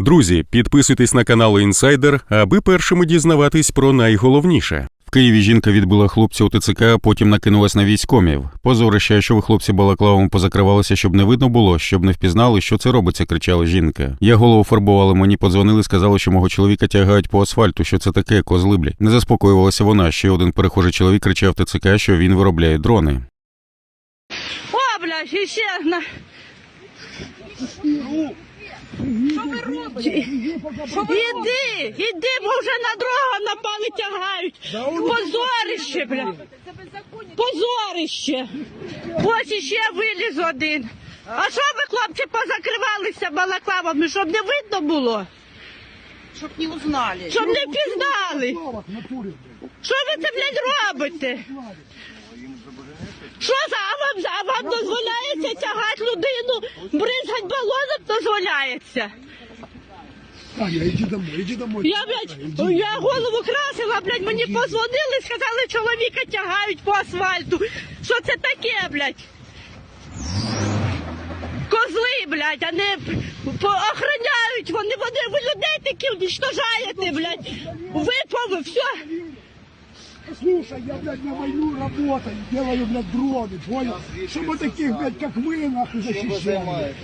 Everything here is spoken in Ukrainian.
Друзі, підписуйтесь на канал Інсайдер, аби першими дізнаватись про найголовніше. В Києві жінка відбила хлопця у ТЦК, а потім накинулась на військомів. Позорище, що ви хлопці балаклавами позакривалися, щоб не видно було, щоб не впізнали, що це робиться, кричала жінка. Я голову фарбувала, мені подзвонили, сказали, що мого чоловіка тягають по асфальту. Що це таке, козли, блядь. Не заспокоювалася вона. Ще один перехожий чоловік кричав ТЦК, що він виробляє дрони. О, блядь, іще на. Що ви робите? Іди, іди, бо вже на дорогу напали тягають. Позорище, блядь. Позорище. Ось іще виліз один. А що ви, хлопці, позакривалися балаклавами, щоб не видно було? Чтоб не узнали. Щоб не пізнали? Що ви це, блядь, робите? Що за а вам, а вам дозволяється тягати людину, бризгать балоном дозволяється? Аня, иди домой, иди домой. Я, блядь, я голову красила, блядь, мені позвонили, сказали, чоловіка тягають по асфальту. Що це таке, блядь? Козли, блядь, а не по- охороняють вони, вони ви людей такі уничтожаєте, блядь. Випови, все. Слушай, я, блядь, на войну работаю, делаю, блядь, дроны, понял? Чтобы таких, блядь, как вы, нахуй, защищали.